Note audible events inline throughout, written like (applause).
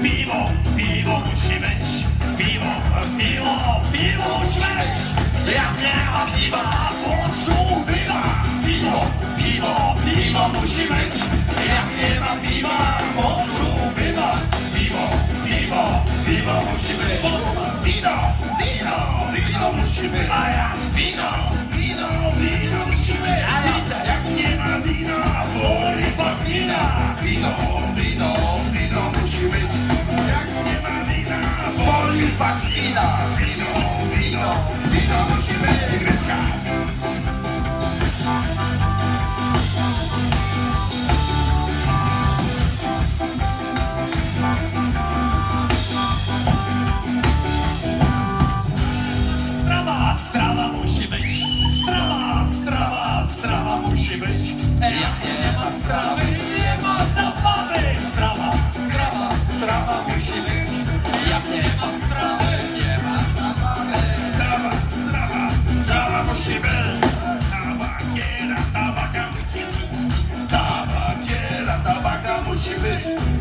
vivo, vivo o Chimens, vivo, vivo, vivo o Chimens, e a terra viva, forte ou viva, vivo, vivo, vivo o Chimens, e a terra viva, forte ou viva, vivo, vivo, vivo o Chimens, vivo, vivo, vivo o Chimens, vivo, vivo, vivo o nie ma sprawy, nie ma zabawy. Strawa, strawa, strawa musi być. Jak nie ma sprawy, nie ma zabawy. Strawa, strawa, strawa musi być. Tabakiera, tabaka musi być. Tabakiera, tabaka musi być.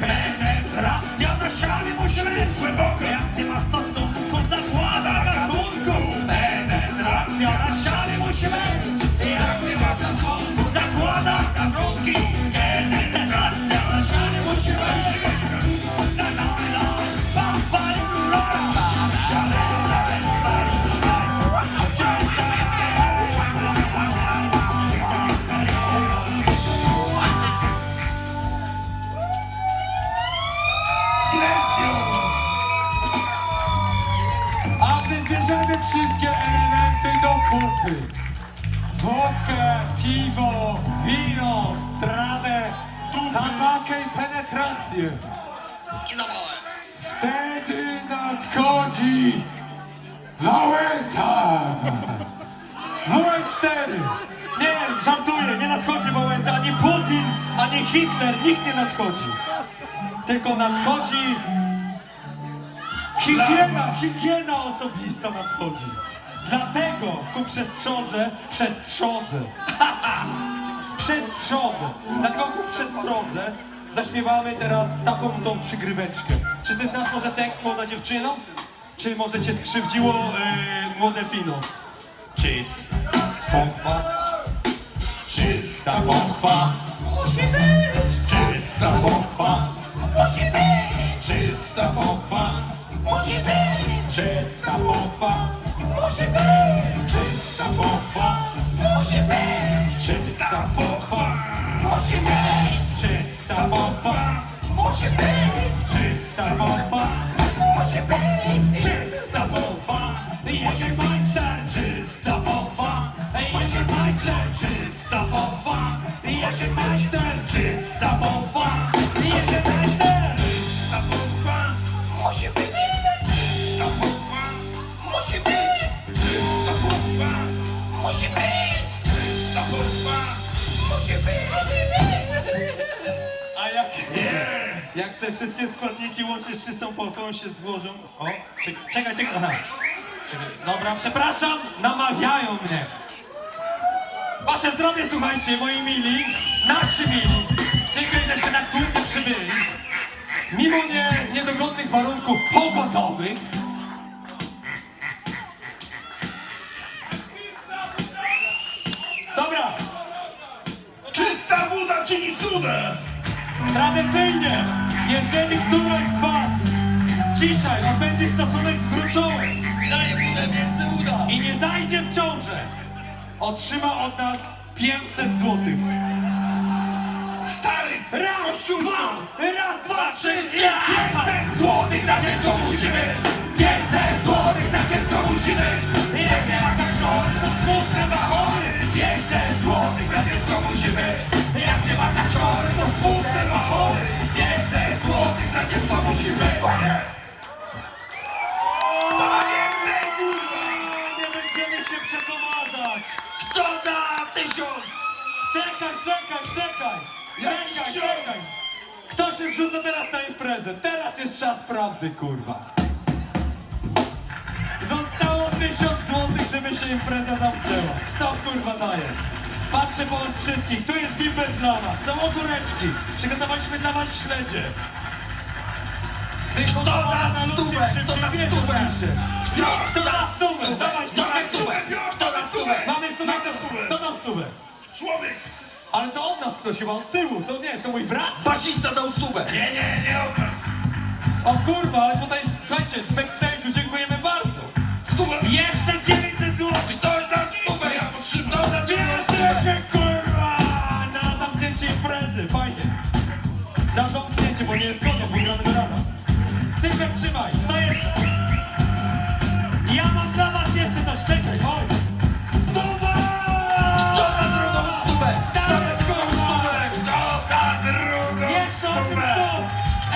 Penetracja na sianie musi być głęboka Jak nie masz to co, to zakłada gatunku Penetracja na sianie musi być! Zbierzemy wszystkie elementy do kupy Wódkę, piwo, wino, strawę, tamakę i penetrację Wtedy nadchodzi Wałęsa! WM4! Nie, żartuję, nie nadchodzi Wałęsa, ani Putin, ani Hitler, nikt nie nadchodzi. Tylko nadchodzi Higiena, higiena osobista nadchodzi. Dlatego ku przestrodze, przestrodze. (laughs) przestrodze. Dlatego ku przestrodze zaśpiewamy teraz taką tą przygryweczkę. Czy ty znasz może tekst, młoda dziewczyno? Czy może cię skrzywdziło yy, młode wino? Czysta pochwa, czysta pochwa, musi być. Czysta pochwa, musi być. Czysta pochwa, musi być. Czysta pochwa, musi być. Czysta pochwa, musi być. Czysta pochwa, musi być. Czysta pochwa, musi być. Czysta pochwa, musi być. Czysta pochwa, jedzie majster. Czysta pochwa, jedzie majster. Czysta pochwa, jedzie majster. Czysta pochwa, jak te wszystkie składniki łącznie z czystą pochwą się złożą... O, czekaj, czekaj, czekaj. Dobra, przepraszam, namawiają mnie. Wasze zdrowie, słuchajcie, moi mili, nasi mili. Dziękuję, że się na tłumie przybyli. Mimo nie, niedogodnych warunków pogodowych, Dobra, Czysta woda czyni cuda! Tradycyjnie, jeżeli któraś z was dzisiaj odbędzie stosunek z gruczołem i nie zajdzie w ciążę, otrzyma od nas 500 złotych. Stary! Raz, dwa, raz, dwa, trzy, Pięćset złotych na dziecko musi być! 500 złotych na dziecko musi tysiąc! Czekaj, czekaj, czekaj! Czekaj, czekaj! Kto się zrzuca teraz na imprezę? Teraz jest czas prawdy, kurwa. Zostało tysiąc złotych, żeby się impreza zamknęła. Kto kurwa daje? Patrzę po was wszystkich, tu jest bimber dla was, są ogóreczki. Przygotowaliśmy dla was śledzie. Kto da stówę? Kto da stówę? Kto da stówę? Kto da stówę? Kto da stówę? Mamy stówę, kto dał stówę? Człowiek! Ale to od nas ktoś chyba od tyłu, to nie, to mój brat? Basista dał stówę! Nie, nie, nie od nas. O kurwa, ale tutaj, słuchajcie, z backstage'u dziękujemy bardzo. Stuwa. Jeszcze 900 zł! Ktoś da stówę! Kto da stówę? Ja mam dla was jeszcze coś, czekaj, oj! Stuwa! Kto da drugą stówę? Kto da drugą stówę? Kto da drugą Jeszcze 800! stówę?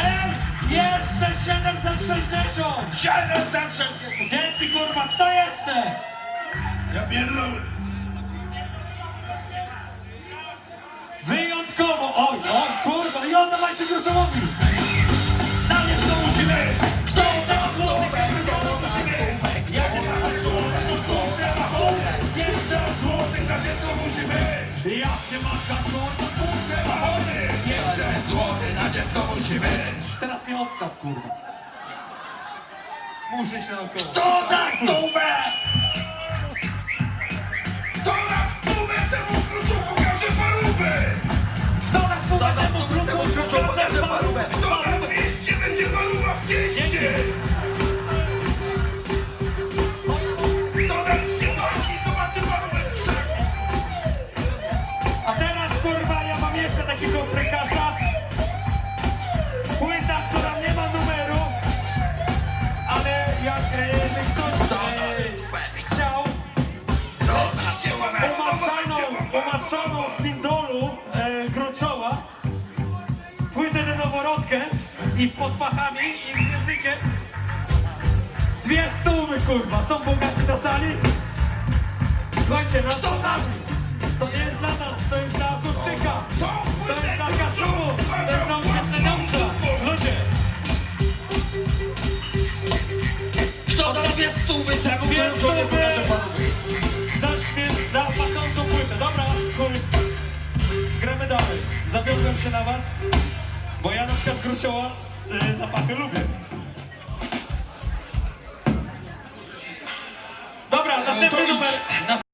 Ej! Jeszcze 760! 760! Dzięki kurwa, kto jeszcze? Ja pierdolę. Wyjątkowo, oj, oj kurwa, i oddawajcie Gruczołowi! Musi być! Teraz mnie odstaw, kurwa. Muszę się naokoło. Kto da stówę? Kto da stówę temu kluczu pokaże parówę. Kto da stówę? Temu kluczu pokaże parówę! Kto na mieście będzie paruwa w cieście. Jak e, by ktoś e, chciał umaczaną, umaczaną w pindolu e, Gruczoła, płytę na noworodkę i pod pachami i językiem. Dwie stówy, kurwa, są bogaci na sali? Słuchajcie, na to nas! To nie jest dla nas, to jest dla akustyka! To jest dla kaszumu! To jest dla uświetleniońca! Dwie kluczu nie stówy! pokaże parówę! Za śmierć, za pachnącą płytę. Dobra, chuj. Gramy dalej. Zawiodłem się na was, bo ja na przykład grucioła z e, zapachy lubię. Dobra, następny numer.